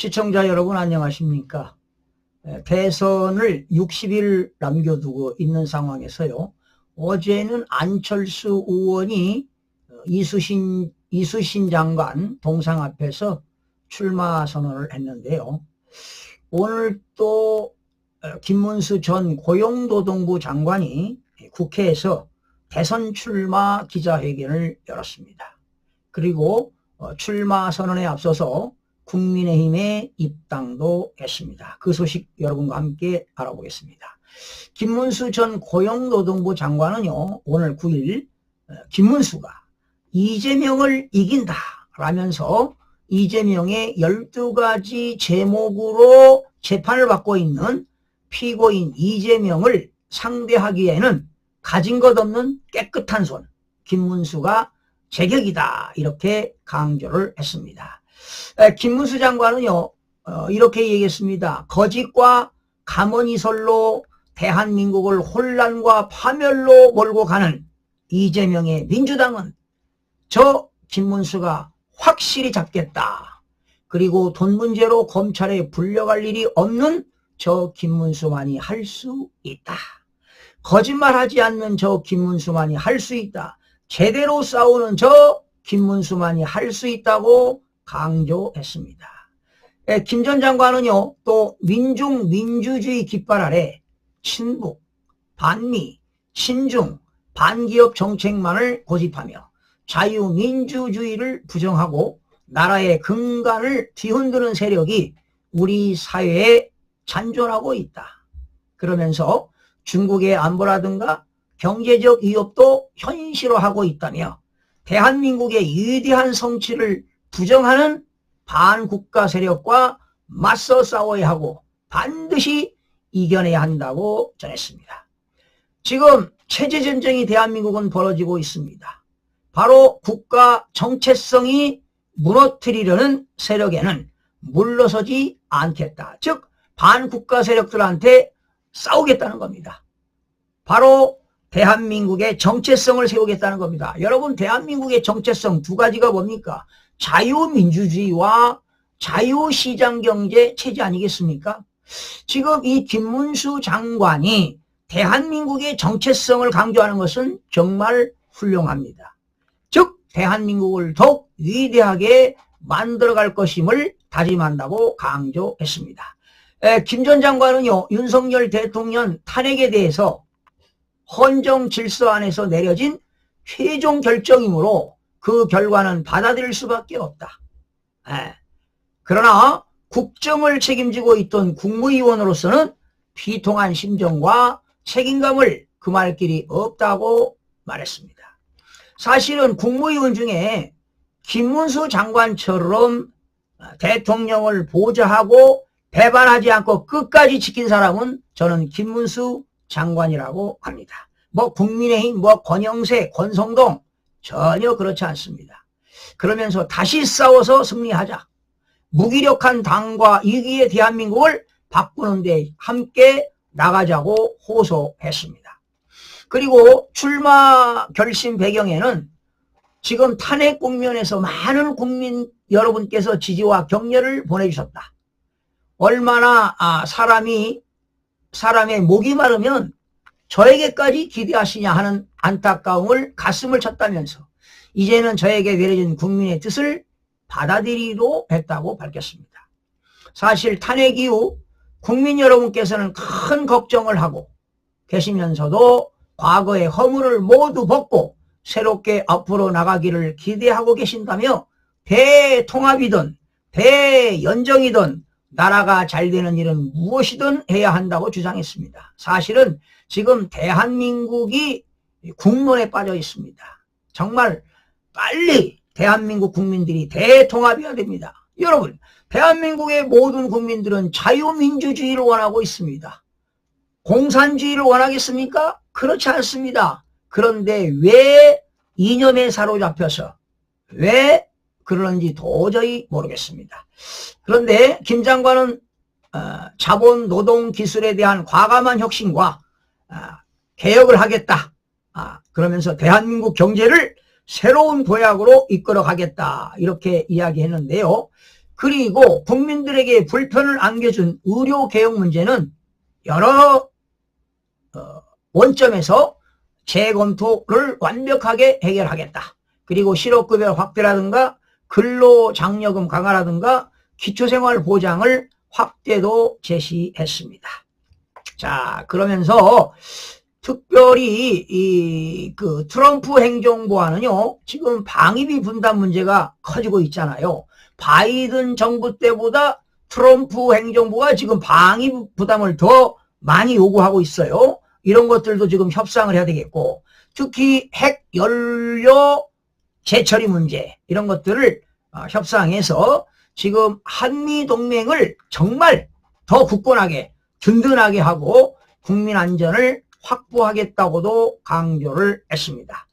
시청자 여러분 안녕하십니까? 에, 대선을 60일 남겨두고 있는 상황에서요. 어제는 안철수 의원이 어, 이수신, 이수신 장관 동상 앞에서 출마 선언을 했는데요. 오늘 또 어, 김문수 전 고용노동부 장관이 국회에서 대선 출마 기자회견을 열었습니다. 그리고 어, 출마 선언에 앞서서 국민의힘에 입당도 했습니다. 그 소식 여러분과 함께 알아보겠습니다. 김문수 전 고용노동부 장관은요, 오늘 9일 어, 김문수가 이재명을 이긴다 라면서 이재명의 12가지 제목으로 재판을 받고 있는 피고인 이재명을 상대하기에는 가진 것 없는 깨끗한 손, 김문수가 제격이다. 이렇게 강조를 했습니다. 에, 김문수 장관은요, 어, 이렇게 얘기했습니다. 거짓과 가머니설로 대한민국을 혼란과 파멸로 몰고 가는 이재명의 민주당은 저 김문수가 확실히 잡겠다. 그리고 돈 문제로 검찰에 불려갈 일이 없는 저 김문수만이 할 수 있다. 거짓말하지 않는 저 김문수만이 할 수 있다. 제대로 싸우는 저 김문수만이 할 수 있다고 강조했습니다. 예, 김전 장관은요, 또 민중 민주주의 깃발 아래 친북, 반미, 친중, 반기업 정책만을 고집하며 자유민주주의를 부정하고 나라의 근간을 뒤흔드는 세력이 우리 사회에 잔존하고 있다. 그러면서 중국의 안보라든가 경제적 위협도 현실화하고 있다며 대한민국의 위대한 성취를 부정하는 반국가 세력과 맞서 싸워야 하고 반드시 이겨내야 한다고 전했습니다. 지금 체제전쟁이 대한민국은 벌어지고 있습니다. 바로 국가 정체성이 무너뜨리려는 세력에는 물러서지 않겠다. 즉 반국가 세력들한테 싸우겠다는 겁니다. 바로 대한민국의 정체성을 세우겠다는 겁니다. 여러분 대한민국의 정체성 두 가지가 뭡니까? 자유민주주의와 자유시장경제 체제 아니겠습니까? 지금 이 김문수 장관이 대한민국의 정체성을 강조하는 것은 정말 훌륭합니다. 즉 대한민국을 더욱 위대하게 만들어갈 것임을 다짐한다고 강조했습니다. 김 전 장관은요 윤석열 대통령 탄핵에 대해서 헌정 질서 안에서 내려진 최종 결정이므로 그 결과는 받아들일 수밖에 없다. 에. 그러나 국정을 책임지고 있던 국무위원으로서는 비통한 심정과 책임감을 금할 길이 없다고 말했습니다. 사실은 국무위원 중에 김문수 장관처럼 대통령을 보좌하고 배반하지 않고 끝까지 지킨 사람은 저는 김문수 장관이라고 합니다. 뭐 국민의힘, 뭐 권영세, 권성동 전혀 그렇지 않습니다. 그러면서 다시 싸워서 승리하자. 무기력한 당과 이기의 대한민국을 바꾸는 데 함께 나가자고 호소했습니다. 그리고 출마 결심 배경에는 지금 탄핵 국면에서 많은 국민 여러분께서 지지와 격려를 보내주셨다. 얼마나 아, 사람이 사람의 목이 마르면 저에게까지 기대하시냐 하는 안타까움을 가슴을 쳤다면서 이제는 저에게 내려진 국민의 뜻을 받아들이기로 했다고 밝혔습니다. 사실 탄핵 이후 국민 여러분께서는 큰 걱정을 하고 계시면서도 과거의 허물을 모두 벗고 새롭게 앞으로 나가기를 기대하고 계신다며 대통합이든 대연정이든 나라가 잘 되는 일은 무엇이든 해야 한다고 주장했습니다. 사실은 지금 대한민국이 국론에 빠져 있습니다. 정말 빨리 대한민국 국민들이 대통합해야 됩니다. 여러분, 대한민국의 모든 국민들은 자유민주주의를 원하고 있습니다. 공산주의를 원하겠습니까? 그렇지 않습니다. 그런데 왜 이념에 사로잡혀서 왜 그러는지 도저히 모르겠습니다. 그런데 김 장관은 어, 자본 노동 기술에 대한 과감한 혁신과 어, 개혁을 하겠다. 아, 그러면서 대한민국 경제를 새로운 도약으로 이끌어 가겠다. 이렇게 이야기했는데요. 그리고 국민들에게 불편을 안겨준 의료 개혁 문제는 여러 어, 원점에서 재검토를 완벽하게 해결하겠다. 그리고 실업급여 확대라든가 근로장려금 강화라든가 기초생활보장을 확대도 제시했습니다. 자, 그러면서 특별히 이 그 트럼프 행정부와는요, 지금 방위비 분담 문제가 커지고 있잖아요. 바이든 정부 때보다 트럼프 행정부가 지금 방위비 부담을 더 많이 요구하고 있어요. 이런 것들도 지금 협상을 해야 되겠고, 특히 핵 연료 재처리 문제, 이런 것들을 어, 협상해서 지금 한미 동맹을 정말 더 굳건하게 든든하게 하고 국민 안전을 확보하겠다고도 강조를 했습니다.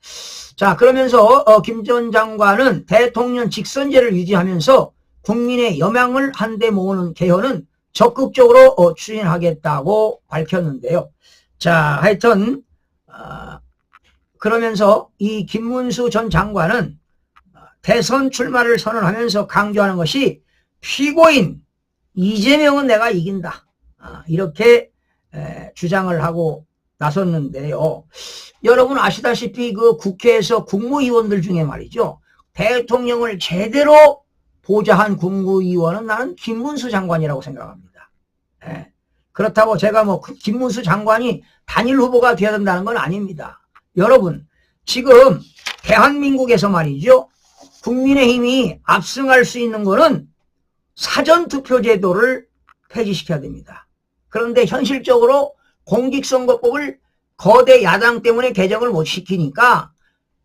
자 그러면서 어, 김전 장관은 대통령 직선제를 유지하면서 국민의 여망을 한데 모으는 개헌은 적극적으로 어, 추진하겠다고 밝혔는데요. 자 하여튼 어, 그러면서 이 김문수 전 장관은 어, 대선 출마를 선언하면서 강조하는 것이 피고인 이재명은 내가 이긴다. 아, 이렇게 주장을 하고 나섰는데요. 여러분 아시다시피 그 국회에서 국무위원들 중에 말이죠. 대통령을 제대로 보좌한 국무위원은 나는 김문수 장관이라고 생각합니다. 예. 그렇다고 제가 뭐그 김문수 장관이 단일 후보가 되어야 된다는 건 아닙니다. 여러분 지금 대한민국에서 말이죠. 국민의힘이 압승할 수 있는 거는 사전투표 제도를 폐지시켜야 됩니다. 그런데 현실적으로 공직선거법을 거대 야당 때문에 개정을 못 시키니까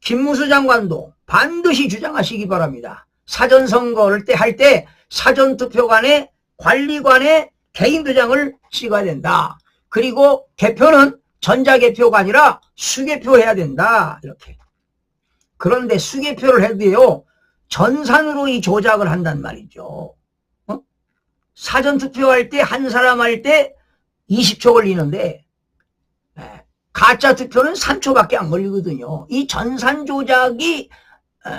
김무수 장관도 반드시 주장하시기 바랍니다. 사전선거를 때 할 때 사전투표관에 관리관의 개인 도장을 찍어야 된다. 그리고 개표는 전자개표가 아니라 수개표 해야 된다. 이렇게. 그런데 수개표를 해도요. 전산으로 이 조작을 한단 말이죠. 어? 사전투표할 때 한 사람 할 때 20초 걸리는데 에, 가짜 투표는 3초밖에 안 걸리거든요. 이 전산 조작이 에,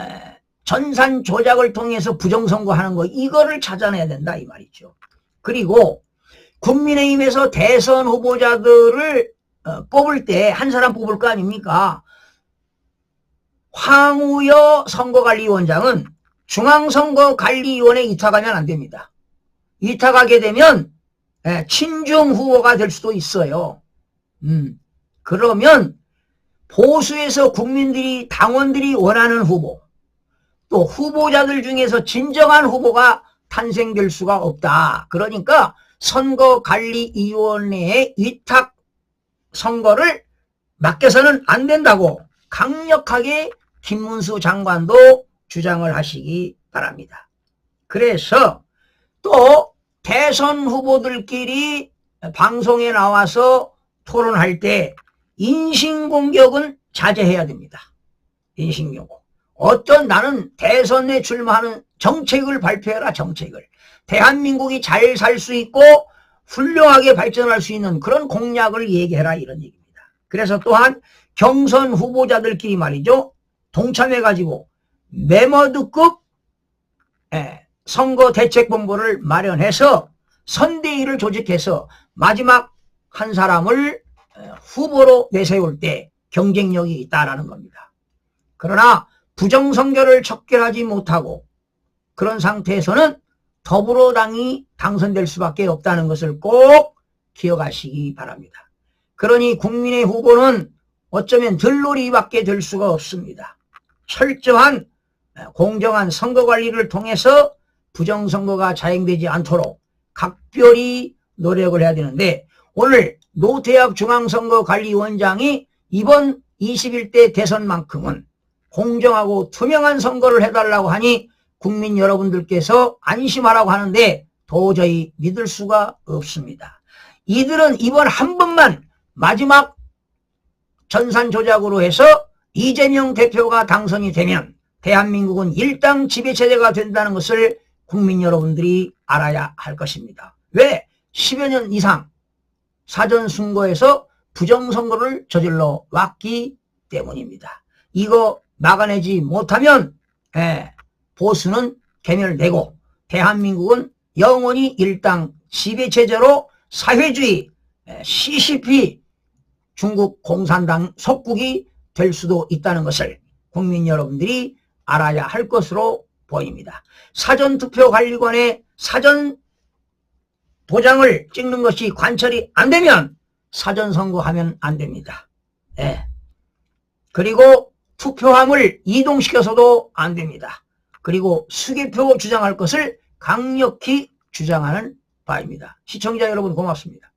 전산 조작을 통해서 부정선거하는 거 이거를 찾아내야 된다 이 말이죠. 그리고 국민의힘에서 대선 후보자들을 어, 뽑을 때 한 사람 뽑을 거 아닙니까? 황우여 선거관리위원장은 중앙선거관리위원회 이탁하면 안 됩니다. 이탁하게 되면 예, 친중 후보가 될 수도 있어요. 음, 그러면 보수에서 국민들이 당원들이 원하는 후보 또 후보자들 중에서 진정한 후보가 탄생될 수가 없다. 그러니까 선거관리위원회의 위탁 선거를 맡겨서는 안 된다고 강력하게 김문수 장관도 주장을 하시기 바랍니다. 그래서 또 대선 후보들끼리 방송에 나와서 토론할 때 인신공격은 자제해야 됩니다. 인신공격. 어떤 나는 대선에 출마하는 정책을 발표해라 정책을. 대한민국이 잘 살 수 있고 훌륭하게 발전할 수 있는 그런 공약을 얘기해라 이런 얘기입니다. 그래서 또한 경선 후보자들끼리 말이죠. 동참해가지고 메머드급 예, 선거 대책본부를 마련해서 선대위를 조직해서 마지막 한 사람을 후보로 내세울 때 경쟁력이 있다라는 겁니다. 그러나 부정선거를 척결하지 못하고 그런 상태에서는 더불어당이 당선될 수밖에 없다는 것을 꼭 기억하시기 바랍니다. 그러니 국민의 후보는 어쩌면 들놀이밖에 될 수가 없습니다. 철저한 공정한 선거관리를 통해서 부정선거가 자행되지 않도록 각별히 노력을 해야 되는데 오늘 노태학 중앙선거관리위원장이 이번 21대 대선만큼은 공정하고 투명한 선거를 해달라고 하니 국민 여러분들께서 안심하라고 하는데 도저히 믿을 수가 없습니다. 이들은 이번 한 번만 마지막 전산 조작으로 해서 이재명 대표가 당선이 되면 대한민국은 일당 지배체제가 된다는 것을 국민 여러분들이 알아야 할 것입니다. 왜? 10여 년 이상 사전선거에서 부정선거를 저질러 왔기 때문입니다. 이거 막아내지 못하면 예, 보수는 개멸되고 대한민국은 영원히 일당 지배체제로 사회주의 CCP 중국 공산당 속국이 될 수도 있다는 것을 국민 여러분들이 알아야 할 것으로 보입니다. 사전투표관리관의 사전 도장을 찍는 것이 관철이 안 되면 사전선거하면 안 됩니다. 예. 그리고 투표함을 이동시켜서도 안 됩니다. 그리고 수개표 주장할 것을 강력히 주장하는 바입니다. 시청자 여러분 고맙습니다.